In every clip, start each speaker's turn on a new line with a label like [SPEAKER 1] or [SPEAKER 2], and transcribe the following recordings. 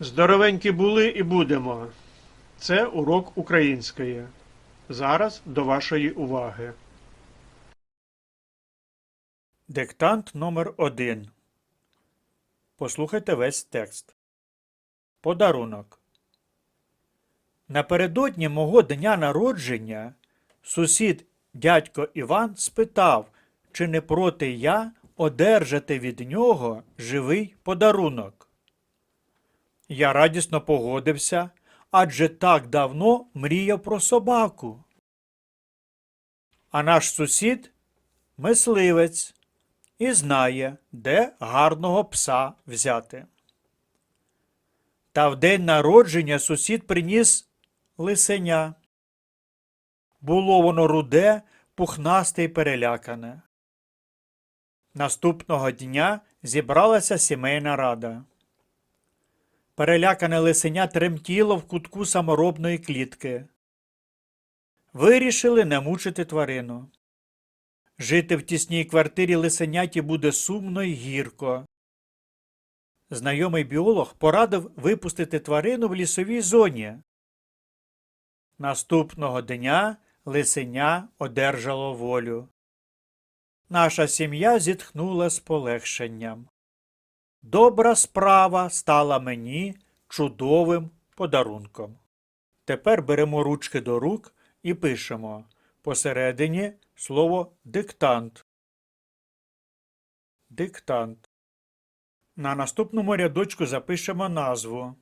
[SPEAKER 1] Здоровенькі були і будемо. Це урок української. Зараз до вашої уваги. Диктант номер 1 Послухайте весь текст. Подарунок. Напередодні мого дня народження сусід дядько Іван спитав, чи не проти я одержати від нього живий подарунок. Я радісно погодився, адже так давно мріяв про собаку. А наш сусід мисливець і знає, де гарного пса взяти. Та в день народження сусід приніс лисеня. Було воно руде, пухнасте й перелякане. Наступного дня зібралася сімейна рада. Перелякане лисеня тремтіло в кутку саморобної клітки. Вирішили не мучити тварину. Жити в тісній квартирі лисеняті буде сумно й гірко. Знайомий біолог порадив випустити тварину в лісовій зоні. Наступного дня лисеня одержало волю. Наша сім'я зітхнула з полегшенням. Добра справа стала мені чудовим подарунком. Тепер беремо ручки до рук і пишемо посередині слово диктант. Диктант. На наступному рядочку запишемо назву.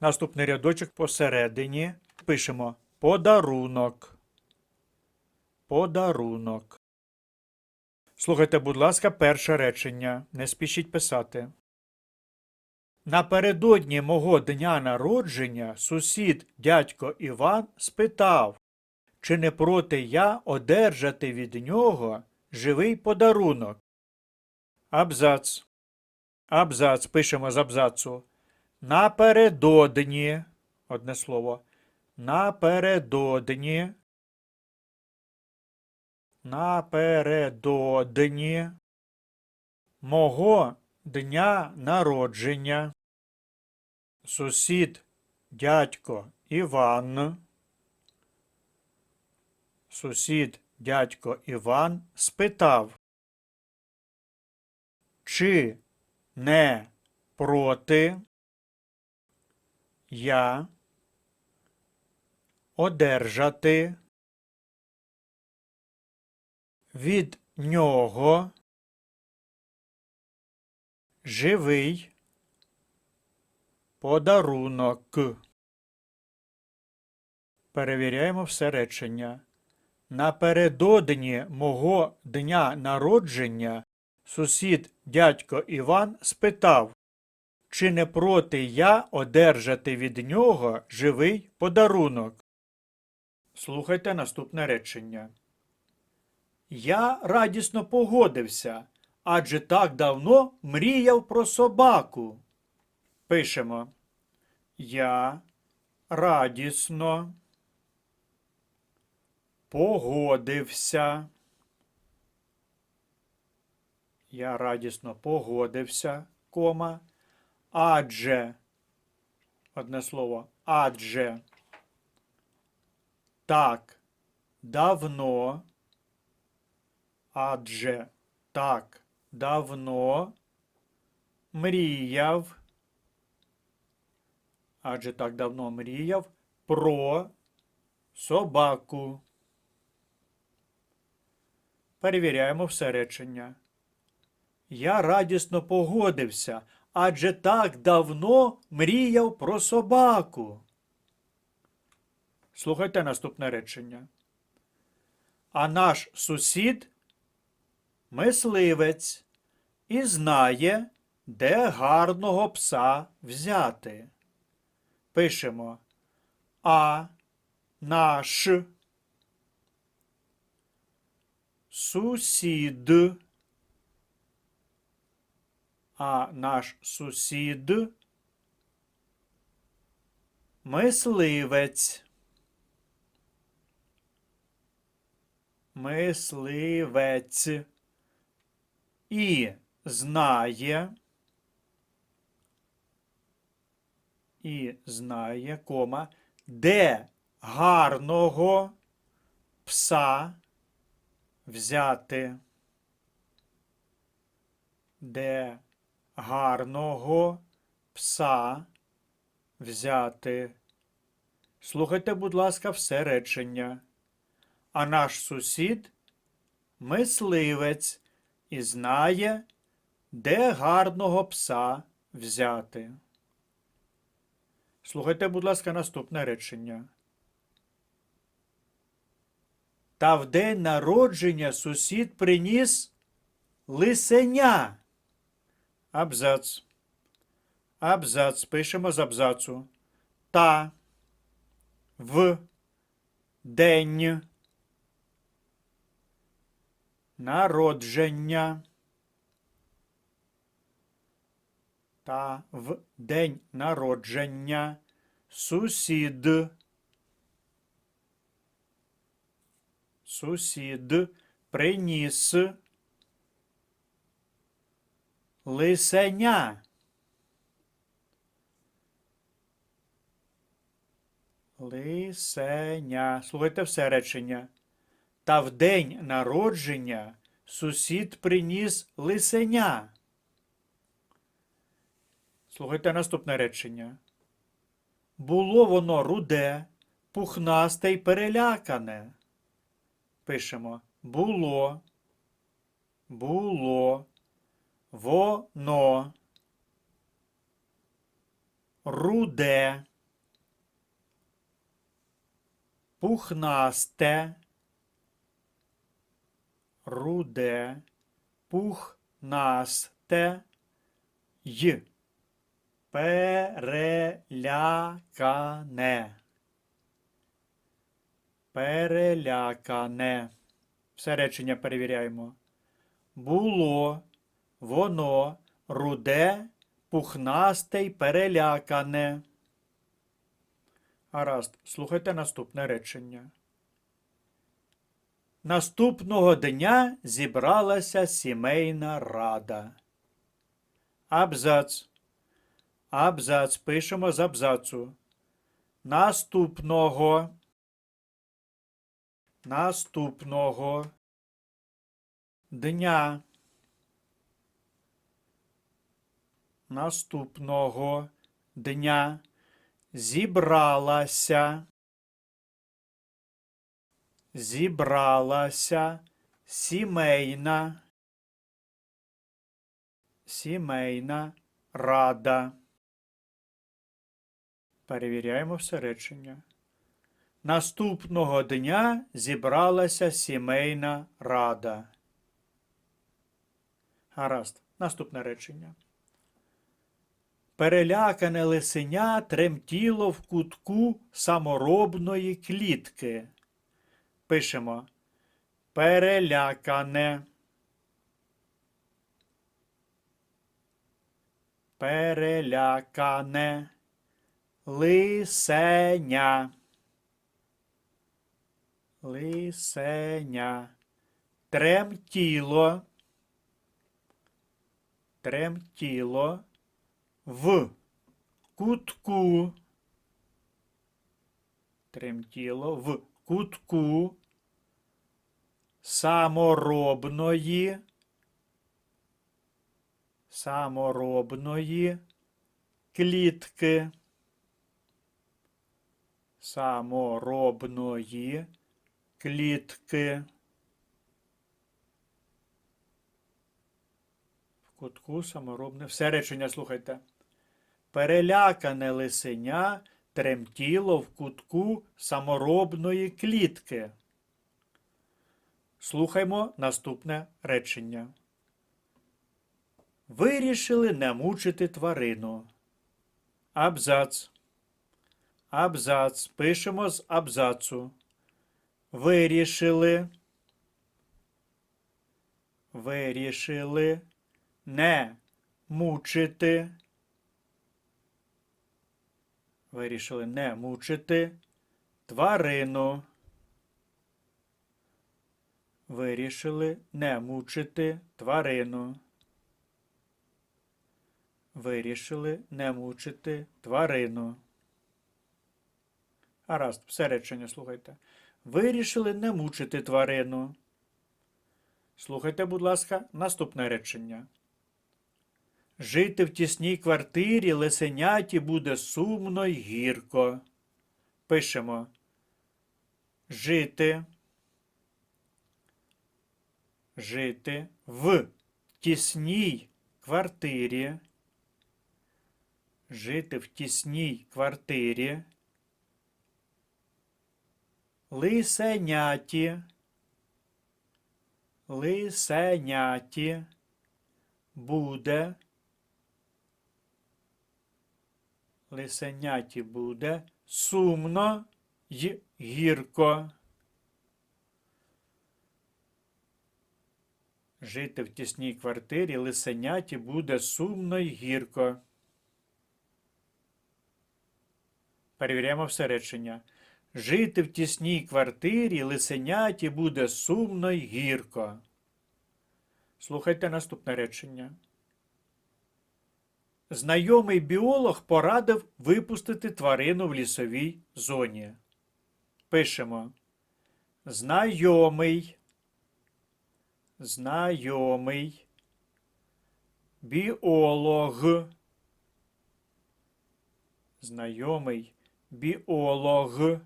[SPEAKER 1] Наступний рядочок посередині пишемо подарунок. Подарунок. Слухайте, будь ласка, перше речення. Не спішіть писати. Напередодні мого дня народження сусід дядько Іван спитав, чи не проти я одержати від нього живий подарунок. Абзац. Абзац пишемо з абзацу. Напередодні. Одне слово. Напередодні. Напередодні мого дня народження. Сусід дядько Іван. Сусід дядько Іван спитав, чи не проти я одержати від нього живий подарунок. Перевіряємо все речення. Напередодні мого дня народження сусід дядько Іван спитав, чи не проти я одержати від нього живий подарунок. Слухайте наступне речення. Я радісно погодився, адже так давно мріяв про собаку. Пишемо. Я радісно погодився. Я радісно погодився, кома. Адже, одне слово, адже так давно, адже так давно мріяв, адже так давно мріяв про собаку. Перевіряємо все речення. Я радісно погодився, адже так давно мріяв про собаку. Слухайте наступне речення. А наш сусід мисливець і знає, де гарного пса взяти. Пишемо А наш сусід. А наш сусід мисливець. Мисливець і знає, і знає, кома, де гарного пса взяти. Де гарного пса взяти. Слухайте, будь ласка, все речення. А наш сусід мисливець і знає, де гарного пса взяти. Слухайте, будь ласка, наступне речення. Та в день народження сусід приніс лисеня. Абзац. Абзац. Пишемо з абзацу. Та в день народження. Та в день народження сусід. Сусід приніс лисеня. Лисеня. Слухайте все речення. Та в день народження сусід приніс лисеня. Слухайте наступне речення. Було воно руде, пухнасте й перелякане. Пишемо. Було, було, воно, руде, пухнасте, руде, пухнасте, й, перелякане. Перелякане. Все речення перевіряємо. Було, воно, руде, пухнасте й перелякане. Гаразд, слухайте наступне речення. Наступного дня зібралася сімейна рада. Абзац. Абзац пишемо з абзацу. Наступного. Наступного дня. Наступного дня зібралася. Зібралася сімейна. Сімейна рада. Перевіряємо все речення. Наступного дня зібралася сімейна рада. Гаразд. Наступне речення. Перелякане лисеня тремтіло в кутку саморобної клітки. Пишемо перелякане. Перелякане лисеня. Лисеня. Тремтіло. Тремтіло в кутку. Тремтіло в кутку саморобної. Саморобної клітки. Саморобної клітки. В кутку саморобне. Все речення слухайте. Перелякане лисеня тремтіло в кутку саморобної клітки. Слухаймо наступне речення. Вирішили не мучити тварину. Абзац. Абзац. Пишемо з абзацу. Вирішили. Вирішили не мучити. Вирішили не мучити тварину. Вирішили не мучити тварину. Вирішили не мучити тварину. Гаразд, все речення слухайте. Вирішили не мучити тварину. Слухайте, будь ласка, наступне речення. Жити в тісній квартирі лисеняті буде сумно й гірко. Пишемо. Жити. Жити в тісній квартирі. Жити в тісній квартирі. Лисеняті. Лисеняті буде. Лисеняті буде сумно й гірко. Жити в тісній квартирі лисеняті буде сумно й гірко. Перевіряємо все речення. Жити в тісній квартирі лисеняті буде сумно й гірко. Слухайте наступне речення. Знайомий біолог порадив випустити тварину в лісовій зоні. Пишемо. Знайомий. Знайомий. Біолог. Знайомий біолог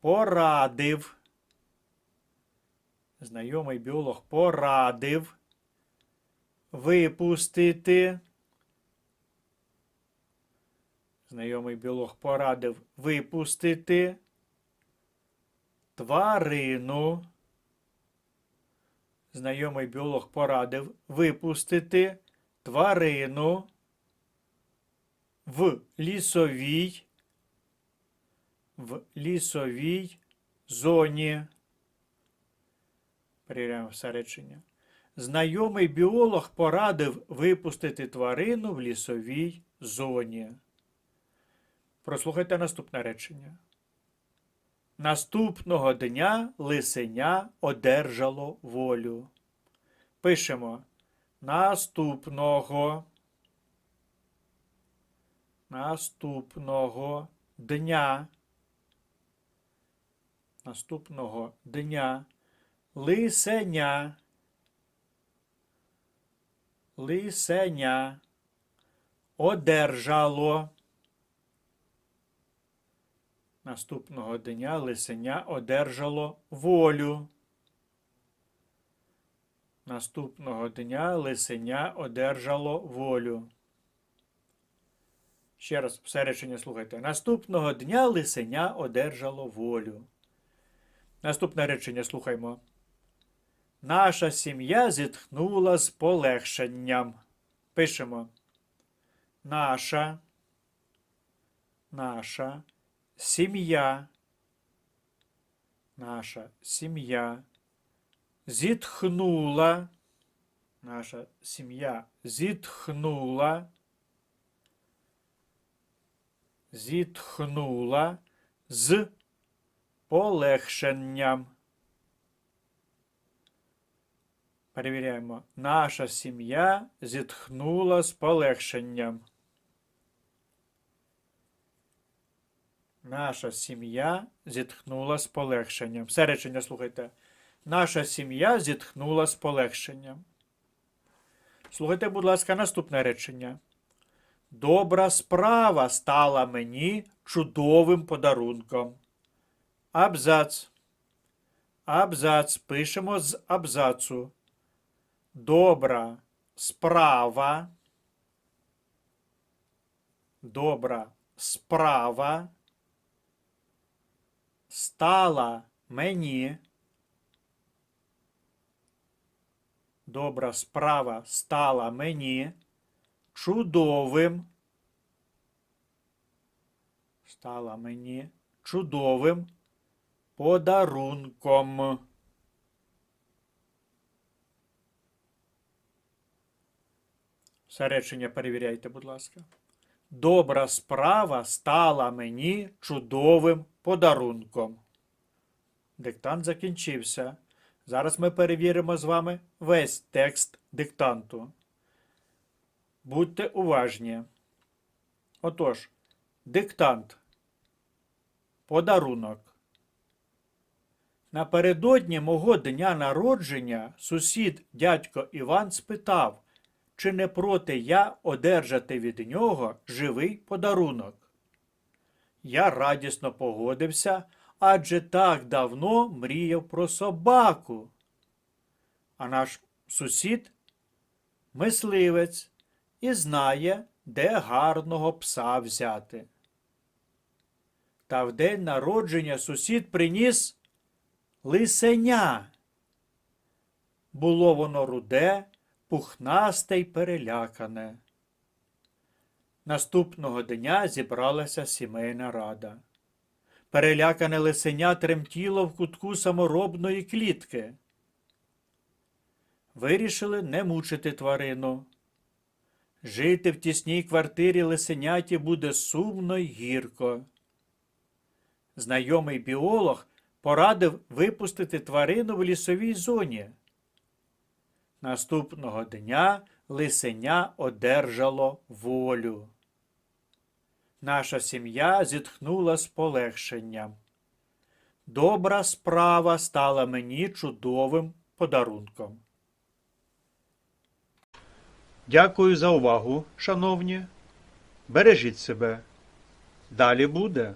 [SPEAKER 1] порадив. Знайомий біолог порадив випустити. Знайомий біолог порадив випустити тварину. Знайомий біолог порадив випустити тварину в лісовій в лісовій зоні. Перевіряємо все речення. Знайомий біолог порадив випустити тварину в лісовій зоні. Прослухайте наступне речення. Наступного дня лисеня одержало волю. Пишемо наступного. Наступного дня. Наступного дня лисеня. Лисеня одержало. Наступного дня лисеня одержало волю. Наступного дня лисеня одержало волю. Ще раз все речення слухайте. Наступного дня лисеня одержало волю. Наступне речення слухаймо. Наша сім'я зітхнула з полегшенням. Пишемо. Наша. Наша сім'я. Наша сім'я зітхнула. Наша сім'я зітхнула. Зітхнула з полегшенням. Перевіряємо. Наша сім'я зітхнула з полегшенням. Наша сім'я зітхнула з полегшенням. Все речення слухайте. Наша сім'я зітхнула з полегшенням. Слухайте, будь ласка, наступне речення. Добра справа стала мені чудовим подарунком. Абзац. Абзац пишемо з абзацу. Добра справа. Добра справа. Стала мені. Добра справа стала мені. Чудовим. Стала мені чудовим подарунком. Все речення перевіряйте, будь ласка. Добра справа стала мені чудовим подарунком. Диктант закінчився. Зараз ми перевіримо з вами весь текст диктанту. Будьте уважні. Отож, диктант. Подарунок. Напередодні мого дня народження сусід дядько Іван спитав, чи не проти я одержати від нього живий подарунок. Я радісно погодився, адже так давно мріяв про собаку. А наш сусід мисливець і знає, де гарного пса взяти. Та в день народження сусід приніс лисеня. Було воно руде, пухнасте й перелякане. Наступного дня зібралася сімейна рада. Перелякане лисеня тремтіло в кутку саморобної клітки. Вирішили не мучити тварину. Жити в тісній квартирі лисеняті буде сумно й гірко. Знайомий біолог порадив випустити тварину в лісовій зоні. Наступного дня лисеня одержало волю. Наша сім'я зітхнула з полегшенням. Добра справа стала мені чудовим подарунком. Дякую за увагу, шановні. Бережіть себе. Далі буде.